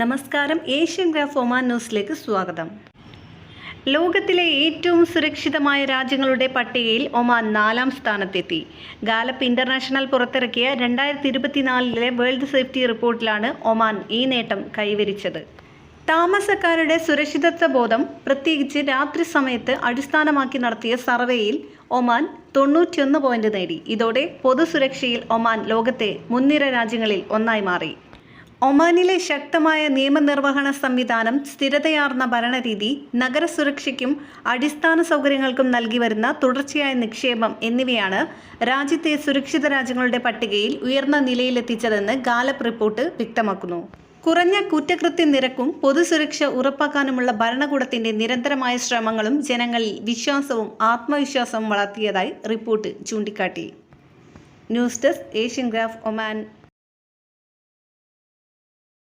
നമസ്കാരം. Asian graph Oman ന്യൂസിലേക്ക് സ്വാഗതം. ലോകത്തിലെ ഏറ്റവും സുരക്ഷിതമായ രാജ്യങ്ങളുടെ പട്ടികയിൽ ഒമാൻ നാലാം സ്ഥാനത്തെത്തി. ഗാലപ്പ് ഇന്റർനാഷണൽ പുറത്തിറക്കിയ രണ്ടായിരത്തി ഇരുപത്തിനാലിലെ വേൾഡ് സേഫ്റ്റി റിപ്പോർട്ടിലാണ് ഒമാൻ ഈ നേട്ടം കൈവരിച്ചത്. താമസക്കാരുടെ സുരക്ഷിതത്വ ബോധം പ്രത്യേകിച്ച് രാത്രി സമയത്ത് അടിസ്ഥാനമാക്കി നടത്തിയ സർവേയിൽ ഒമാൻ തൊണ്ണൂറ്റിയൊന്ന് പോയിന്റ് നേടി. ഇതോടെ പൊതുസുരക്ഷയിൽ ഒമാൻ ലോകത്തെ മുൻനിര രാജ്യങ്ങളിൽ ഒന്നായി മാറി. ഒമാനിലെ ശക്തമായ നിയമനിർവഹണ സംവിധാനം സ്ഥിരതയാർന്ന ഭരണരീതി നഗരസുരക്ഷയ്ക്കും അടിസ്ഥാന സൗകര്യങ്ങൾക്കും നൽകി വരുന്ന തുടർച്ചയായ നിക്ഷേപം എന്നിവയാണ് രാജ്യത്തെ സുരക്ഷിത രാജ്യങ്ങളുടെ പട്ടികയിൽ ഉയർന്ന നിലയിലെത്തിച്ചതെന്ന് ഗാലപ്പ് റിപ്പോർട്ട് വ്യക്തമാക്കുന്നു. കുറഞ്ഞ കുറ്റകൃത്യ നിരക്കും പൊതുസുരക്ഷ ഉറപ്പാക്കാനുമുള്ള ഭരണകൂടത്തിന്റെ നിരന്തരമായ ശ്രമങ്ങളും ജനങ്ങളിൽ വിശ്വാസവും ആത്മവിശ്വാസവും വളർത്തിയതായി റിപ്പോർട്ട് ചൂണ്ടിക്കാട്ടി. News desk Asian graph Oman